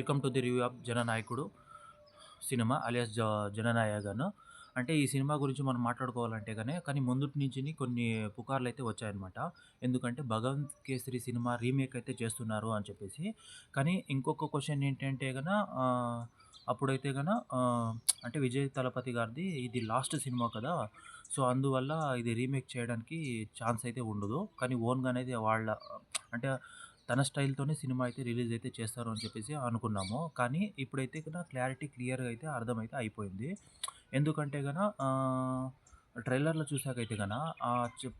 Welcome to the review of Jananayakudu cinema alias జ జననాయకను అంటే ఈ సినిమా గురించి మనం మాట్లాడుకోవాలంటే కానీ కానీ ముందుటి నుంచి కొన్ని పుకార్లు అయితే వచ్చాయన్నమాట. ఎందుకంటే భగవంత్ కేసరి సినిమా రీమేక్ అయితే చేస్తున్నారు అని చెప్పేసి. కానీ ఇంకొక క్వశ్చన్ ఏంటంటే కన అప్పుడైతే కన అంటే విజయ్ తలపతి గారిది ఇది లాస్ట్ సినిమా కదా. సో అందువల్ల ఇది రీమేక్ చేయడానికి ఛాన్స్ అయితే ఉండదు. కానీ ఓన్గా అనేది వాళ్ళ అంటే తన స్టైల్‌తోనే సినిమా అయితే రిలీజ్ అయితే చేస్తారు అని చెప్పేసి అనుకున్నాము. కానీ ఇప్పుడైతే కదా క్లారిటీ క్లియర్‌గా అయితే అర్థమైతే అయిపోయింది. ఎందుకంటే గన ట్రైలర్‌లో చూసాకైతే కన ఆ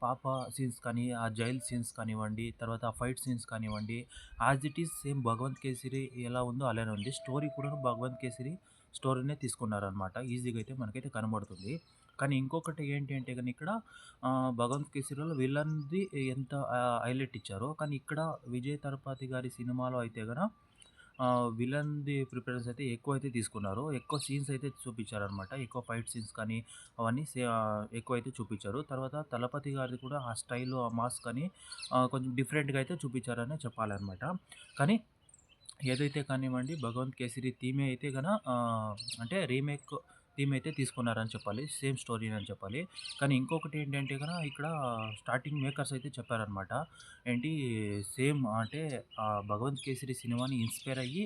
పాప సీన్స్ కానీ, ఆ జైల్ సీన్స్ కానివ్వండి, తర్వాత ఆ ఫైట్ సీన్స్ కానివ్వండి, as it is same 'Bhagavanth Kesari' ఎలా ఉందో అలానే ఉంది. స్టోరీ కూడా 'భగవంత్ కేసరి' స్టోరీనే తీసుకున్నారనమాట. ఈజీగా అయితే మనకైతే కనబడుతుంది. కానీ ఇంకొకటి ఏంటి అంటే కానీ ఇక్కడ 'భగవంత్ కేసరిలో' విలన్‌ది ఎంత హైలైట్ ఇచ్చారో, కానీ ఇక్కడ విజయ్ తరపతి గారి సినిమాలో అయితే గన విలన్‌ది ప్రిపరెన్స్ అయితే ఎక్కువ అయితే తీసుకున్నారు. ఎక్కువ సీన్స్ అయితే చూపించారనమాట. ఎక్కువ ఫైట్ సీన్స్ కానీ అవన్నీ సే అయితే చూపించారు. తర్వాత తలపతి గారిది కూడా ఆ స్టైల్ ఆ మాస్క్ అని కొంచెం డిఫరెంట్‌గా అయితే చూపించారనే చెప్పాలనమాట. కానీ ఏదైతే కానివ్వండి 'భగవంత్ కేసరి' థీమే అయితే గన అంటే రీమేక్ థీమ్ అయితే తీసుకున్నారని చెప్పాలి. సేమ్ స్టోరీ అని చెప్పాలి. కానీ ఇంకొకటి ఏంటంటే కదా ఇక్కడ స్టార్టింగ్ మేకర్స్ అయితే చెప్పారనమాట. ఏంటి సేమ్ అంటే 'భగవంత్ కేసరి' సినిమాని ఇన్‌స్పైర్ అయ్యి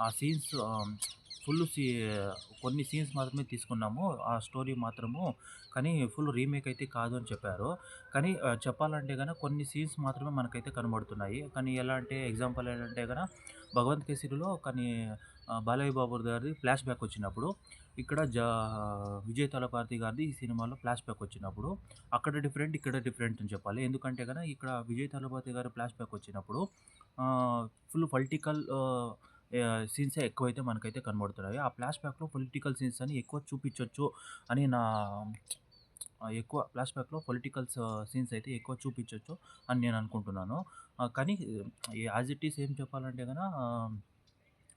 ఆ సీన్స్ ఫుల్ సీ కొన్ని సీన్స్ మాత్రమే తీసుకున్నాము. ఆ స్టోరీ మాత్రము కానీ ఫుల్ రీమేక్ అయితే కాదు అని చెప్పారు. కానీ చెప్పాలంటే కనుక కొన్ని సీన్స్ మాత్రమే మనకైతే కనబడుతున్నాయి. కానీ ఎలా అంటే ఎగ్జాంపుల్ ఏంటంటే కనుక 'భగవంత్ కేసరిలో' కానీ బాలయ్య బాబు గారిది ఫ్లాష్ బ్యాక్ వచ్చినప్పుడు ఇక్కడ జా విజయ్ తలపతి గారిది ఈ సినిమాలో ఫ్లాష్ బ్యాక్ వచ్చినప్పుడు అక్కడ డిఫరెంట్, ఇక్కడ డిఫరెంట్ అని చెప్పాలి. ఎందుకంటే కదా ఇక్కడ విజయ్ తలపతి గారి ఫ్లాష్ బ్యాక్ వచ్చినప్పుడు ఫుల్ పొలిటికల్ సీన్సే ఎక్కువైతే మనకైతే కనబడుతున్నాయి. ఆ ఫ్లాష్ బ్యాక్‌లో పొలిటికల్ సీన్స్ అని ఎక్కువ చూపించొచ్చు అని నా ఎక్కువ ఫ్లాష్ బ్యాక్‌లో పొలిటికల్స్ సీన్స్ అయితే ఎక్కువ చూపించవచ్చు అని నేను అనుకుంటున్నాను. కానీ యాజ్ ఇట్ ఈస్ ఏం చెప్పాలంటే కన్నా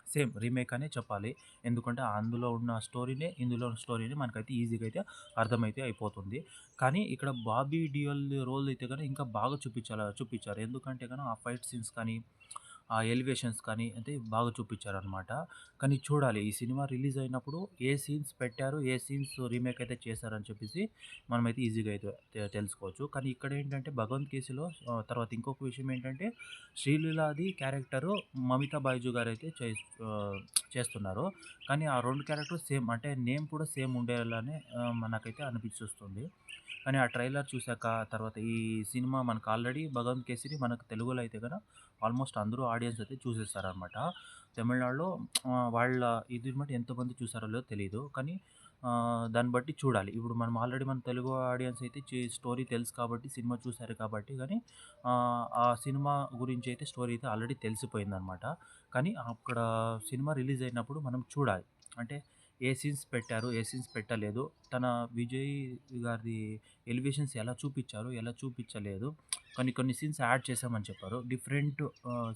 సేమ్ రీమేక్ అనే చెప్పాలి. ఎందుకంటే అందులో ఉన్న స్టోరీనే, ఇందులో ఉన్న స్టోరీని మనకైతే ఈజీగా అయితే అర్థమైతే అయిపోతుంది. కానీ ఇక్కడ 'బాబీ డియోల్' రోల్ అయితే కానీ ఇంకా బాగా చూపించాల చూపించారు. ఎందుకంటే కానీ ఆ ఫైట్ సీన్స్ కానీ, ఆ ఎలివేషన్స్ కానీ అంటే బాగా చూపించారనమాట. కానీ చూడాలి ఈ సినిమా రిలీజ్ అయినప్పుడు ఏ సీన్స్ పెట్టారు, ఏ సీన్స్ రీమేక్ అయితే చేశారని చెప్పేసి మనమైతే ఈజీగా అయితే తెలుసుకోవచ్చు. కానీ ఇక్కడ ఏంటంటే 'భగవంత్ కేసులో తర్వాత ఇంకొక విషయం ఏంటంటే శ్రీలీలాది క్యారెక్టరు మమితా బైజు గారు అయితే చే చేస్తున్నారు. కానీ ఆ రెండు క్యారెక్టర్ సేమ్ అంటే నేమ్ కూడా సేమ్ ఉండేలానే మనకైతే అనిపిస్తుంది కానీ ఆ ట్రైలర్ చూశాక తర్వాత ఈ సినిమా మనకు ఆల్రెడీ 'భగవంత్ కేసరి' మనకు తెలుగులో అయితే కదా ఆల్మోస్ట్ అందరూ ఆడియన్స్ అయితే చూసేస్తారనమాట తమిళనాడులో వాళ్ళ ఇది మటు ఎంతమంది చూసారో లేదో తెలియదు కానీ దాన్ని బట్టి చూడాలి. ఇప్పుడు మనం ఆల్రెడీ మన తెలుగు ఆడియన్స్ అయితే స్టోరీ తెలుసు కాబట్టి, సినిమా చూశారు కాబట్టి కానీ ఆ సినిమా గురించి అయితే స్టోరీ అయితే ఆల్రెడీ తెలిసిపోయిందనమాట. కానీ అక్కడ సినిమా రిలీజ్ అయినప్పుడు మనం చూడాలి. అంటే ఏ సీన్స్ పెట్టారు, ఏ సీన్స్ పెట్టలేదు. తన విజయ్ గారిది ఎలివేషన్స్ ఎలా చూపించారు, ఎలా చూపించలేదు. కొన్ని కొన్ని సీన్స్ యాడ్ చేశామని చెప్పారు. డిఫరెంట్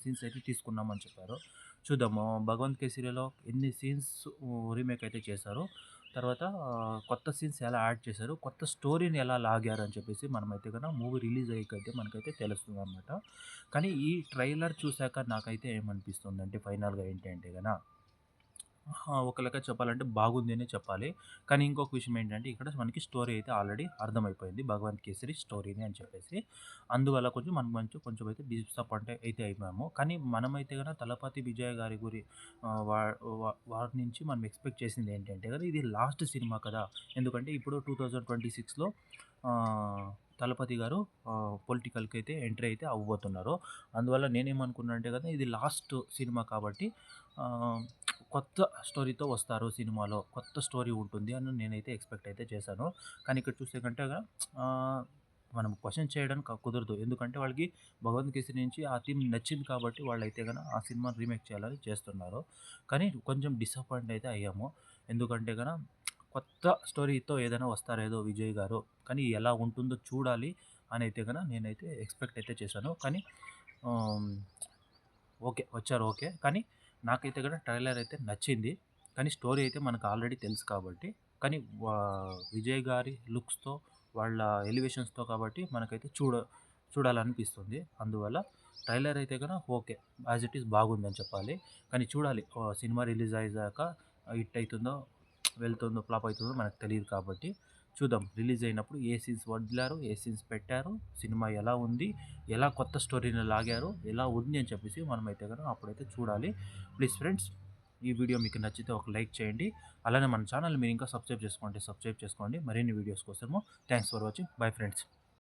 సీన్స్ అయితే తీసుకున్నామని చెప్పారు. చూద్దాము 'భగవంత్ కేసరిలో' ఎన్ని సీన్స్ రీమేక్ అయితే చేశారు తర్వాత కొత్త సీన్స్ ఎలా యాడ్ చేశారు, కొత్త స్టోరీని ఎలా లాగారు అని చెప్పేసి మనమైతే కన్నా మూవీ రిలీజ్ అయ్యకైతే మనకైతే తెలుస్తుంది అనమాట కానీ ఈ ట్రైలర్ చూసాక నాకైతే ఏమనిపిస్తుందంటే ఫైనల్‌గా ఏంటి అంటే ఒక లెక్క చెప్పాలంటే బాగుంది అనే చెప్పాలి. కానీ ఇంకొక విషయం ఏంటంటే ఇక్కడ మనకి స్టోరీ అయితే ఆల్రెడీ అర్థమైపోయింది. 'భగవంత్ కేసరి' స్టోరీని అని చెప్పేసి. అందువల్ల కొంచెం మనం మంచి కొంచెం అయితే డిసప్పాయింట్ అయితే అయిపోయాము. కానీ మనమైతే కదా తలపతి విజయ్ గారి గురి వా వా వారి నుంచి మనం ఎక్స్‌పెక్ట్ చేసింది ఏంటంటే కదా ఇది లాస్ట్ సినిమా కదా! ఎందుకంటే ఇప్పుడు టూ థౌసండ్ ట్వంటీ సిక్స్లో తలపతి గారు పొలిటికల్‌కి అయితే ఎంట్రీ అయితే అవ్వబోతున్నారు. అందువల్ల నేనేమనుకున్నా అంటే కదా ఇది లాస్ట్ సినిమా కాబట్టి కొత్త స్టోరీతో వస్తారు సినిమాలో. కొత్త స్టోరీ ఉంటుంది అని నేనైతే ఎక్స్‌పెక్ట్ అయితే చేశాను. కానీ ఇక్కడ చూస్తే కంటే మనం క్వశ్చన్ చేయడానికి కుదరదు. ఎందుకంటే వాళ్ళకి 'భగవంత్ కేసరి' నుంచి ఆ థీమ్ నచ్చింది కాబట్టి వాళ్ళైతే కనుక ఆ సినిమాని రీమేక్ చేయాలని చేస్తున్నారు. కానీ కొంచెం డిసప్పాయింట్ అయితే అయ్యాము. ఎందుకంటే కనుక కొత్త స్టోరీతో ఏదైనా వస్తారేదో విజయ్ గారు. కానీ ఎలా ఉంటుందో చూడాలి అని అయితే గన నేనైతే ఎక్స్‌పెక్ట్ అయితే చేశాను. కానీ ఓకే. వచ్చారు ఓకే. కానీ నాకైతే గన ట్రైలర్ అయితే నచ్చింది. కానీ స్టోరీ అయితే మనకు ఆల్రెడీ తెలుసు కాబట్టి కానీ వా విజయ్ గారి లుక్స్‌తో వాళ్ళ ఎలివేషన్స్‌తో కాబట్టి మనకైతే చూడ చూడాలనిపిస్తుంది. అందువల్ల ట్రైలర్ అయితే గన ఓకే. యాజ్ ఇట్ ఈస్ బాగుందని చెప్పాలి. కానీ చూడాలి సినిమా రిలీజ్ అయ్యేదాకా హిట్ అవుతుందో వెళ్తుందో, ఫ్లాప్ అవుతుందో మనకు తెలియదు కాబట్టి చూద్దాం. రిలీజ్ అయినప్పుడు ఏ సీన్స్ వదిలారు, ఏ సీన్స్ పెట్టారు, సినిమా ఎలా ఉంది, ఎలా కొత్త స్టోరీని లాగారు, ఎలా ఉంది అని చెప్పేసి మనమైతే కనుక అప్పుడైతే చూడాలి. ప్లీజ్ ఫ్రెండ్స్ ఈ వీడియో మీకు నచ్చితే ఒక లైక్ చేయండి. అలానే మన ఛానల్ మీరు ఇంకా సబ్స్క్రైబ్ చేసుకోండి సబ్స్క్రైబ్ చేసుకోండి. మరిన్ని వీడియోస్ కోసము. Thanks for watching. Bye friends.